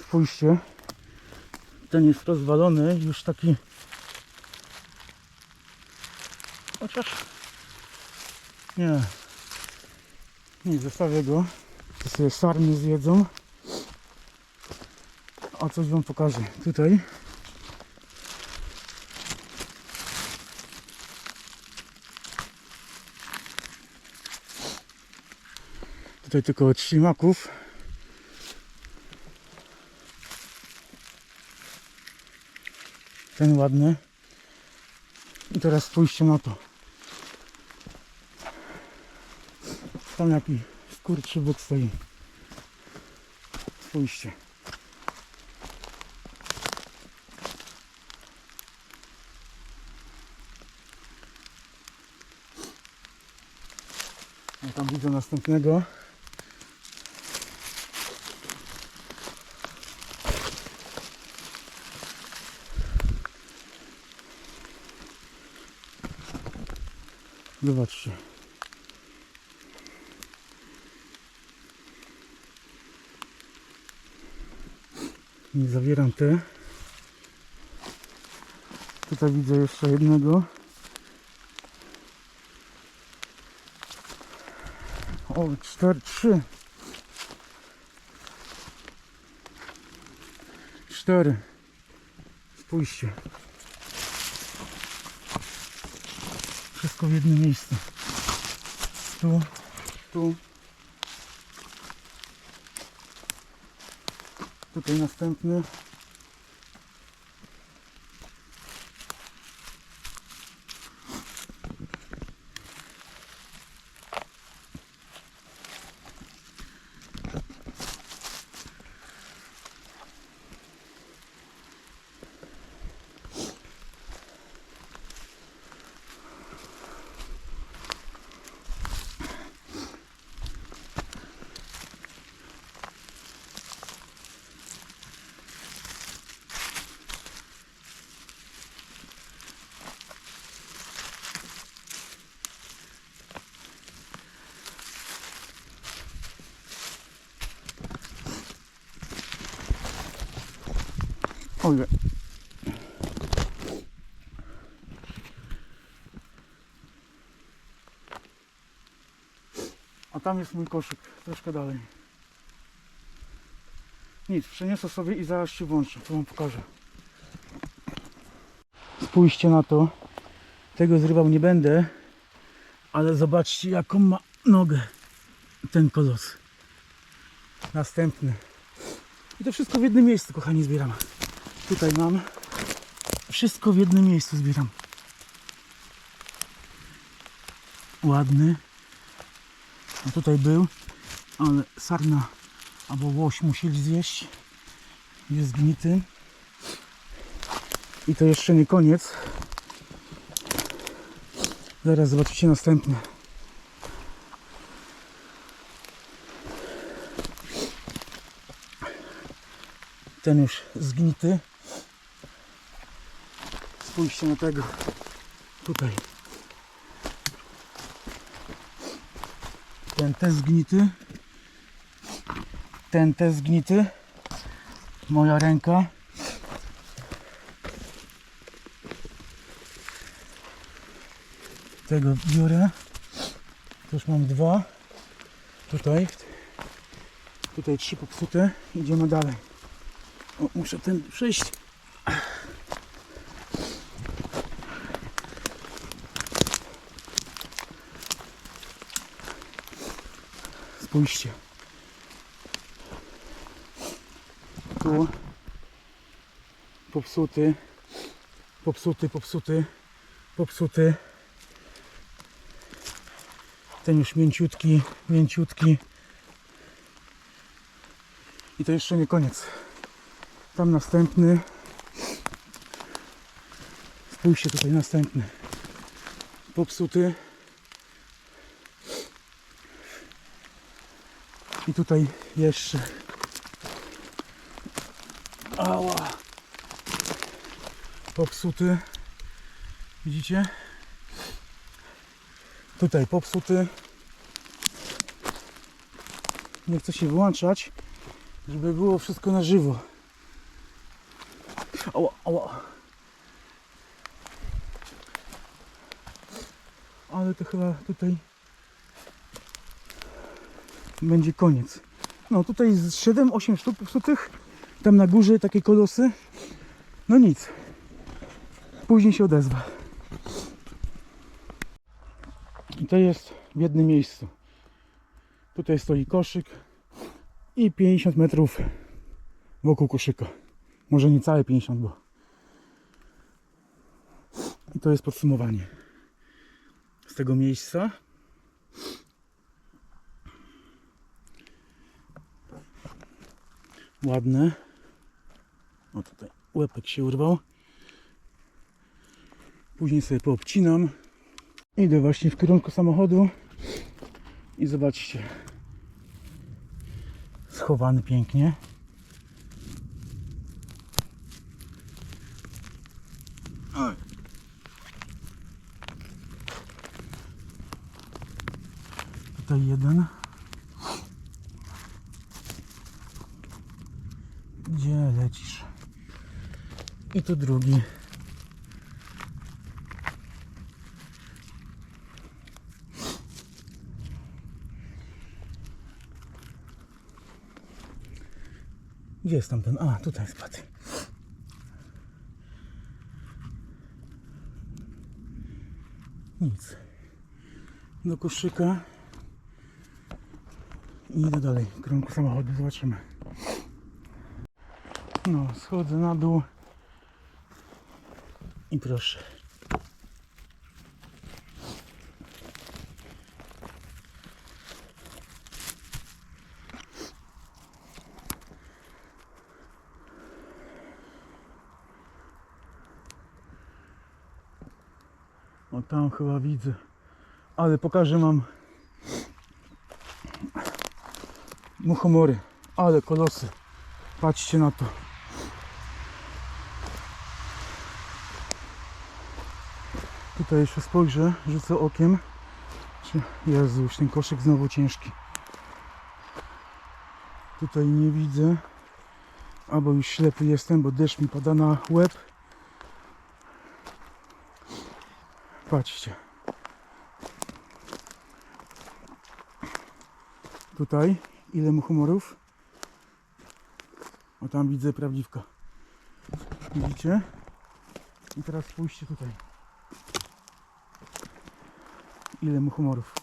Spójrzcie. Ten jest rozwalony, już taki. Chociaż. Nie. Nie, zostawię go. To sobie sarny zjedzą. A coś wam pokażę. Tutaj. Tutaj tylko od ślimaków. Ten ładny. I teraz spójrzcie na to. Tam jaki skurczybyk stoi. Spójrzcie. Tam widzę następnego. Zobaczcie. Nie zawieram te. Tutaj widzę jeszcze jednego. O, cztery, trzy. Cztery. Spójrzcie. Wszystko w jednym miejscu. Tu, tu. Tutaj następny. Ojej. A tam jest mój koszyk, troszkę dalej. Nic, przeniosę sobie i zaraz się włączę, to wam pokażę. Spójrzcie na to. Tego zrywał nie będę, ale zobaczcie jaką ma nogę ten kolos. Następny. I to wszystko w jednym miejscu, kochani, zbieram. Tutaj mam. Wszystko w jednym miejscu zbieram. Ładny. A tutaj był, ale sarna albo łoś musieli zjeść. Jest zgnity. I to jeszcze nie koniec. Zaraz zobaczycie następne. Ten już zgnity. Spójrzcie na tego. Tutaj. Ten też zgnity. Ten też zgnity. Moja ręka. Tego biorę. Już mam dwa. Tutaj. Tutaj trzy popsute. Idziemy dalej. O, muszę ten przejść. Spójrzcie. Tu popsuty, popsuty, popsuty, popsuty. Ten już mięciutki, mięciutki. I to jeszcze nie koniec. Tam następny. Spójrzcie tutaj następny. Popsuty. I tutaj jeszcze. Ała. Popsuty. Widzicie? Tutaj popsuty. nie chcę się wyłączać, żeby było wszystko na żywo. Ała, ała. Ale to chyba tutaj będzie koniec. No tutaj z 7-8 sztuk popsutych, tam na górze takie kolosy. No nic. Później się odezwę. I to jest w jednym miejscu. Tutaj stoi koszyk i 50 metrów wokół koszyka. Może nie całe 50, bo. I to jest podsumowanie z tego miejsca. Ładne. O tutaj łepek się urwał. Później sobie poobcinam. Idę właśnie w kierunku samochodu i zobaczcie. Schowany pięknie. Oj. Tutaj jeden. Gdzie lecisz? I tu drugi. Gdzie jest tam ten? A, tutaj spadł. Nic. Do koszyka. I idę dalej kierunku samochodu. Zobaczymy. No, schodzę na dół. I proszę. O tam chyba widzę. Ale pokażę wam muchomory. Ale kolosy. Patrzcie na to. Tutaj jeszcze spojrzę, rzucę okiem. Czy... Jezu, już ten koszyk znowu ciężki. Tutaj nie widzę. Albo już ślepy jestem, bo deszcz mi pada na łeb. Patrzcie. Tutaj ile mu humorów? O tam widzę prawdziwka. Widzicie? I teraz spójrzcie tutaj. Ile mu humorów.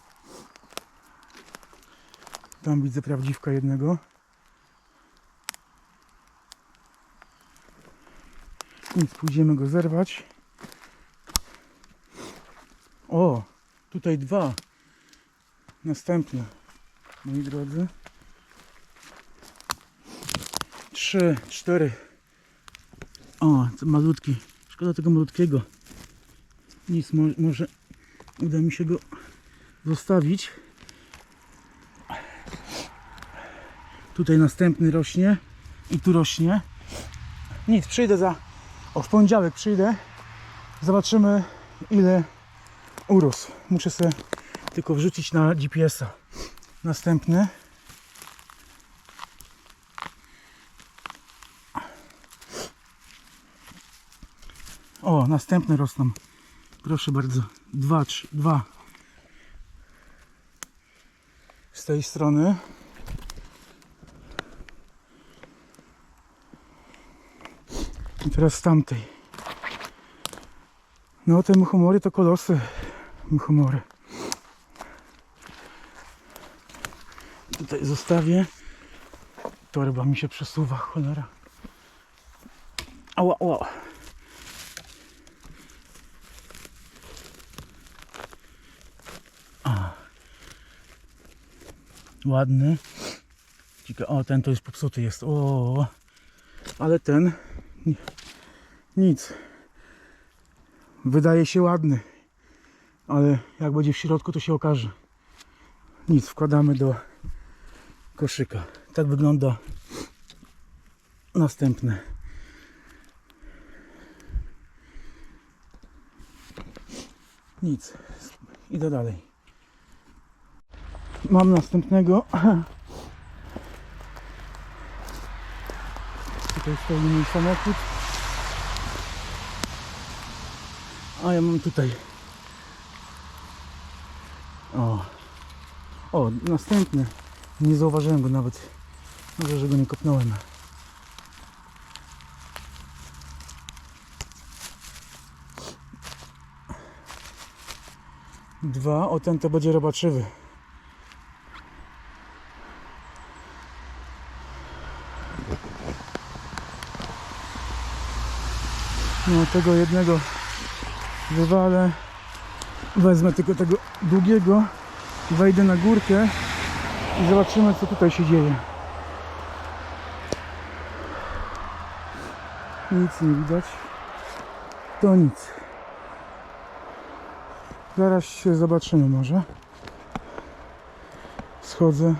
Tam widzę prawdziwka jednego. Nic, pójdziemy go zerwać. O, tutaj dwa. Następne, moi drodzy. Trzy, cztery. O, malutki. Szkoda tego malutkiego. Nic, mo może uda mi się go zostawić. Tutaj następny rośnie. I tu rośnie. Nic, przyjdę za... O, w poniedziałek przyjdę. Zobaczymy ile urósł. Muszę sobie tylko wrzucić na GPS-a. Następny. O, następne rosną. Proszę bardzo. Dwa, trzy, dwa. Z tej strony. I teraz z tamtej. No te muchomory to kolosy. Muchomory. Tutaj zostawię. Torba mi się przesuwa, cholera. Ała, ała. Ładny. Cieka- O, ten to już popsuty jest. O, ale ten ni- nic. Wydaje się ładny, ale jak będzie w środku, to się okaże. Nic, wkładamy do koszyka. Tak wygląda następne. Nic, idę dalej. Mam następnego. Tutaj stoi mój samochód. A ja mam tutaj. O. O, następny. Nie zauważyłem go nawet. Może, że go nie kopnąłem. Dwa, o ten to będzie robaczywy. No tego jednego wywalę. Wezmę tylko tego długiego, wejdę na górkę i zobaczymy co tutaj się dzieje. Nic nie widać. To nic. Zaraz się zobaczymy może. Schodzę.